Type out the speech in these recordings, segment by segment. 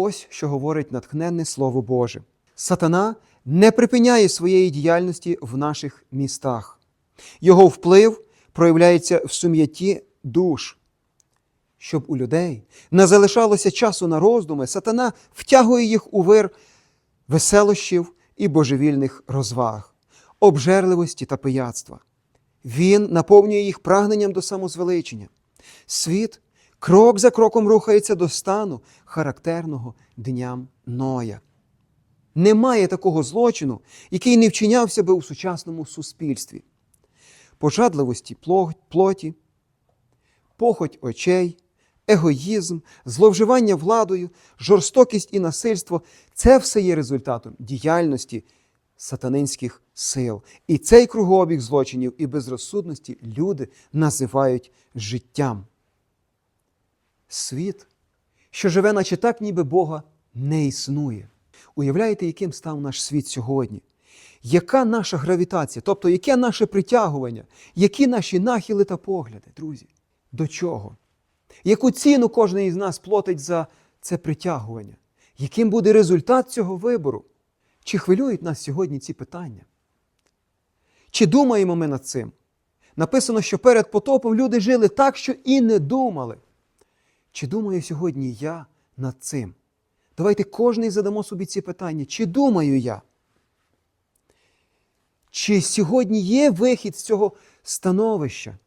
ось що говорить натхненне Слово Боже. Сатана не припиняє своєї діяльності в наших містах. Його вплив проявляється в сум'ятті душ. Щоб у людей не залишалося часу на роздуми, сатана втягує їх у вир веселощів і божевільних розваг, обжерливості та пияцтва. Він наповнює їх прагненням до самозвеличення. Світ крок за кроком рухається до стану, характерного дням Ноя. Немає такого злочину, який не вчинявся би у сучасному суспільстві. Пожадливості плоті, похоть очей, егоїзм, зловживання владою, жорстокість і насильство це все є результатом діяльності сатанинських сил. І цей кругообіг злочинів і безрозсудності люди називають життям. Світ, що живе, наче так, ніби Бога не існує. Уявляєте, яким став наш світ сьогодні? Яка наша гравітація, тобто яке наше притягування, які наші нахили та погляди, друзі? До чого? Яку ціну кожен із нас платить за це притягування? Яким буде результат цього вибору? Чи хвилюють нас сьогодні ці питання? Чи думаємо ми над цим? Написано, що перед потопом люди жили так, що і не думали. Чи думаю сьогодні я над цим? Давайте кожний задамо собі ці питання. Чи думаю я? Чи сьогодні є вихід з цього становища?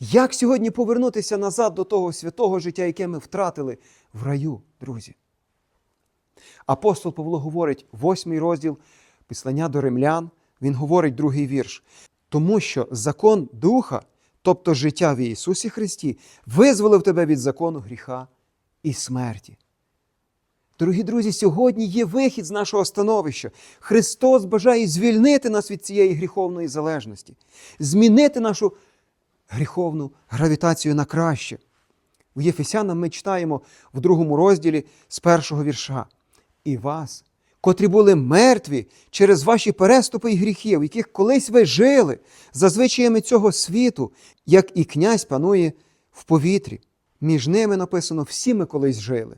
Як сьогодні повернутися назад до того святого життя, яке ми втратили в раю, друзі? Апостол Павло говорить, восьмий розділ Післання до римлян, він говорить другий вірш. Тому що закон Духа, тобто життя в Ісусі Христі, визволив тебе від закону гріха і смерті. Дорогі друзі, сьогодні є вихід з нашого становища. Христос бажає звільнити нас від цієї гріховної залежності, змінити нашу гріховну гравітацію на краще. У Єфесянам ми читаємо в другому розділі з першого вірша. І вас, котрі були мертві через ваші переступи і гріхи, в яких колись ви жили за звичаями цього світу, як і князь панує в повітрі. Між ними написано, всі ми колись жили,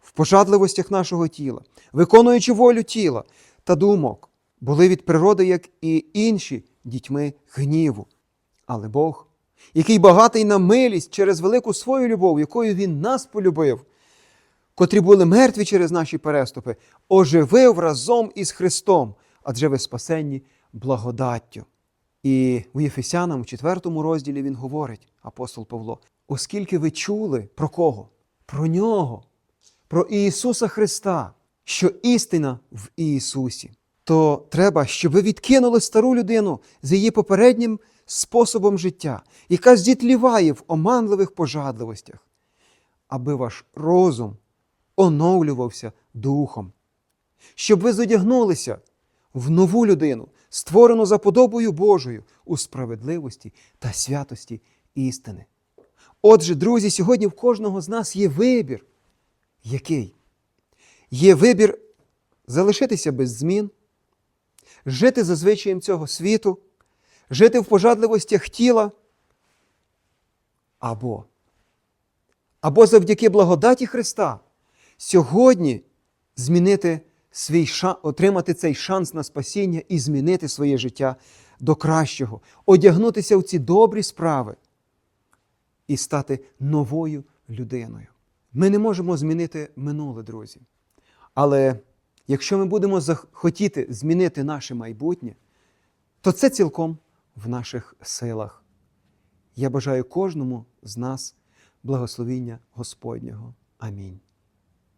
в пожадливостях нашого тіла, виконуючи волю тіла та думок, були від природи, як і інші дітьми гніву. Але Бог, який багатий на милість через велику свою любов, якою Він нас полюбив, котрі були мертві через наші переступи, оживив разом із Христом, адже ви спасенні благодаттю. І у Єфесянам, у 4 розділі він говорить, апостол Павло, оскільки ви чули про кого? Про нього, про Ісуса Христа, що істина в Ісусі, то треба, щоб ви відкинули стару людину з її попереднім способом життя, яка здітліває в оманливих пожадливостях, аби ваш розум оновлювався духом, щоб ви зодягнулися в нову людину, створену за подобою Божою у справедливості та святості істини. Отже, друзі, сьогодні в кожного з нас є вибір. Який? Є вибір залишитися без змін, жити за звичаєм цього світу, жити в пожадливостях тіла, або, або завдяки благодаті Христа сьогодні змінити свій шанс, отримати цей шанс на спасіння і змінити своє життя до кращого, одягнутися в ці добрі справи і стати новою людиною. Ми не можемо змінити минуле, друзі. Але якщо ми будемо хотіти змінити наше майбутнє, то це цілком в наших силах. Я бажаю кожному з нас благословіння Господнього. Амінь.